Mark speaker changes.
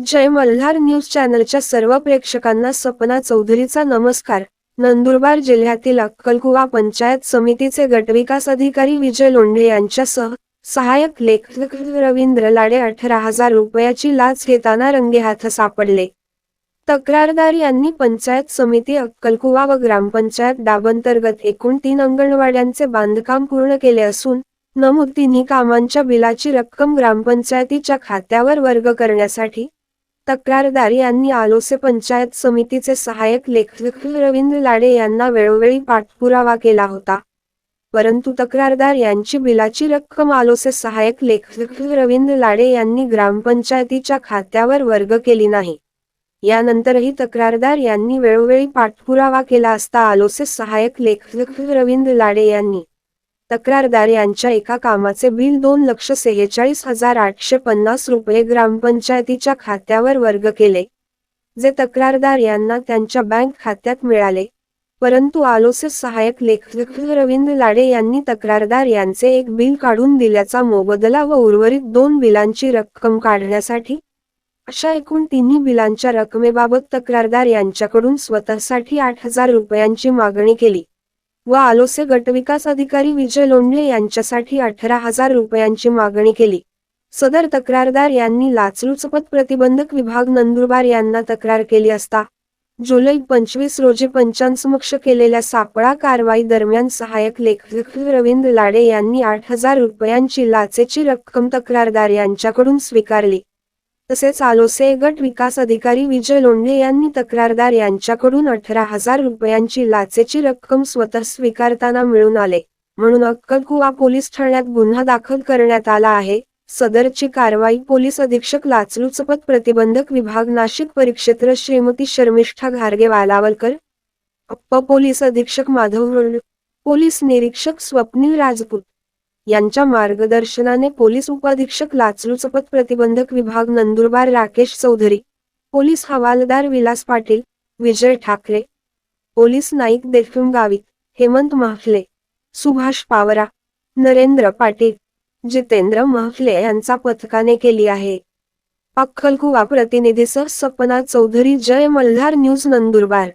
Speaker 1: जय Malhar news चॅनलच्या सर्व प्रेक्षकांना सपना चौधरीचा नमस्कार. नंदुरबार जिल्ह्यातील अक्कलकुवा पंचायत समितीचे गटविकास अधिकारी विजय लोंढे यांच्यासह सहाय्यक लेखक रवींद्र लाडे अठरा हजार रुपयाची लाच घेताना रंगे हात सापडले. तक्रारदार यांनी पंचायत समिती अक्कलकुवा व ग्रामपंचायत डाबंतर्गत एकूण तीन अंगणवाड्यांचे बांधकाम पूर्ण केले असून नमूद तिन्ही कामांच्या बिलाची रक्कम ग्रामपंचायतीच्या खात्यावर वर्ग करण्यासाठी तक्रारदार यांनी आलोसे पंचायत समितीचे सहाय्यक लेखक रवींद्र लाडे यांना वेळोवेळी पाठपुरावा केला होता. परंतु तक्रारदार यांची बिलाची रक्कम आलोसे सहाय्यक लेखक रवींद्र लाडे यांनी ग्रामपंचायतीच्या खात्यावर वर्ग केली नाही. यानंतरही तक्रारदार यांनी वेळोवेळी पाठपुरावा केला असता आलोसे सहाय्यक लेखक रवींद्र लाडे यांनी तक्रारदार यांच्या एका कामाचे बिल दोन लक्ष सेहेचाळीस हजार आठशे पन्नास रुपये ग्रामपंचायतीच्या खात्यावर वर्ग केले जे तक्रारदार यांना त्यांच्या बँक खात्यात मिळाले. परंतु आलोसे सहाय्यक लेखक रवींद्र लाडे यांनी तक्रारदार यांचे एक बिल काढून दिल्याचा मोबदला व उर्वरित दोन बिलांची रक्कम काढण्यासाठी अशा एकूण तिन्ही बिलांच्या रकमेबाबत तक्रारदार यांच्याकडून स्वतःसाठी आठ हजार रुपयांची मागणी केली. व आलोसे गटविकास अधिकारी विजय लोंढे यांच्यासाठी अठरा हजार रुपयांची मागणी केली. सदर तक्रारदार यांनी लाचलुचपत प्रतिबंधक विभाग नंदुरबार यांना तक्रार केली असता जुलै पंचवीस रोजी पंचांसमक्ष केलेल्या सापळा कारवाई दरम्यान सहाय्यक लेखक रवींद्र लाडे यांनी आठ हजार रुपयांची लाचेची रक्कम तक्रारदार यांच्याकडून स्वीकारली. तसेच आलोसे गट विकास अधिकारी विजय लोंढे यांनी तक्रारदार यांच्याकडून अठरा हजार रुपयांची लाचेची रक्कम स्वतः स्वीकारताना मिळून आले. म्हणून अक्कलकुवा पोलीस ठाण्यात गुन्हा दाखल करण्यात आला आहे. सदरची कारवाई पोलीस अधीक्षक लाचलुचपत प्रतिबंधक विभाग नाशिक परिक्षेत्र श्रीमती शर्मिष्ठा घारगे वालावलकर अप्प पोलीस अधीक्षक माधव पोलीस निरीक्षक स्वप्नील राजपूत यांच्या मार्गदर्शनाने पोलीस उपाधीक्षक लाचलुचपत प्रतिबंधक विभाग नंदुरबार राकेश चौधरी पोलीस हवालदार विलास पाटील विजय ठाकरे पोलीस नाईक देखुम गावित हेमंत महफले सुभाष पावरा नरेंद्र पाटील जितेंद्र महफले यांचा पथकाने केली आहे. अक्कलकुवा प्रतिनिधीसह सपना चौधरी जय मल्हार न्यूज नंदुरबार.